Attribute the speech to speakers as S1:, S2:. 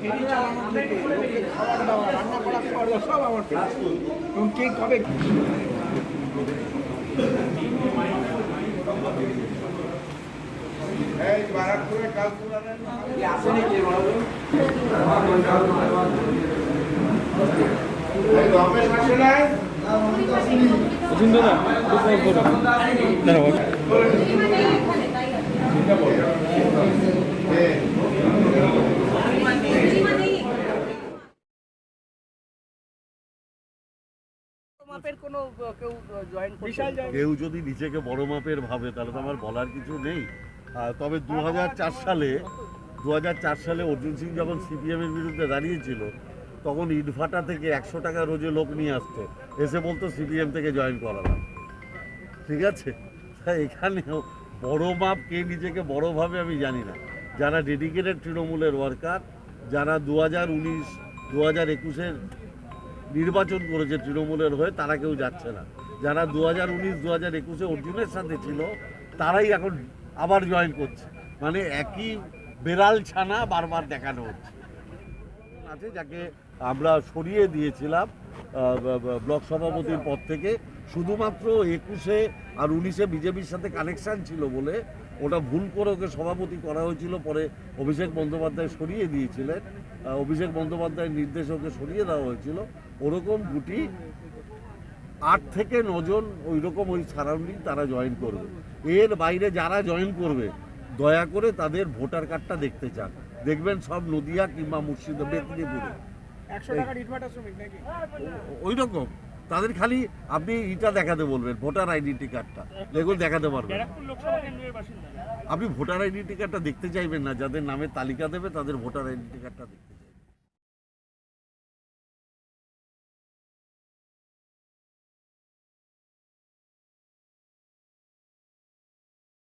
S1: ফেরি চালানো থেকে লোকে খাবার দাওয়া রান্না করা খাওয়া দাওয়া সব আমার ফেরি এবং কে কবে
S2: মাপের কোনো কেউ জয়েন
S3: কেউ যদি নিজেকে বড় মাপের ভাবে তাহলে তো আমার বলার কিছু নেই। তবে দু হাজার চার সালে দু হাজার চার সালে অর্জুন সিং যখন সিপিএম এর বিরুদ্ধে দাঁড়িয়েছিল তখন ইটভাটা থেকে একশো টাকা রোজে লোক নিয়ে আসতো। এসে বলতো সিপিএম থেকে জয়েন করালাম। ঠিক আছে? এখানেও বড় মাপ কে নিজেকে বড় ভাবে আমি জানি না। যারা ডেডিকেটেড তৃণমূলের ওয়ার্কার যারা দু হাজার উনিশ দু হাজার একুশের নির্বাচন করেছে তৃণমূলের হয়ে, তারা কেউ যাচ্ছে না। যারা দু হাজার উনিশ দু হাজার একুশে অর্জুনের সাথে ছিল, তারাই এখন আবার জয়েন করছে। মানে একই বেড়াল ছানা বারবার দেখানো হচ্ছে। আছে যাকে আমরা সরিয়ে দিয়েছিলাম ব্লক সভাপতির পদ থেকে। শুধুমাত্র একুশে আর উনিশে বিজেপির সাথে কানেকশন ছিল বলে ওটা ভুল করে ওকে সভাপতি করা হয়েছিল, পরে অভিষেক বন্দ্যোপাধ্যায় সরিয়ে দিয়েছিলেন। অভিষেক বন্দ্যোপাধ্যায়ের নির্দেশে ওকে সরিয়ে দেওয়া হয়েছিল। ওরকম গুটি আট থেকে নজন ওই রকম ওই সারাউন্ডিং তারা জয়েন করবে। এর বাইরে যারা জয়েন করবে, দয়া করে তাদের ভোটার কার্ডটা দেখতে চান। দেখবেন সব নদিয়া কিংবা মুর্শিদাবাদ মেদিনীপুরে ওই রকম তাদের খালি আপনি ইটা দেখাতে বলবেন ভোটার আইডেন্টি কার্ডটা দেখুন দেখাতে পারবেন। আপনি ভোটার আইডেন্টি কার্ডটা দেখতে চাইবেন না যাদের নামে তালিকা দেবে তাদের ভোটার আইডেন্টি কার্ডটা দেখতে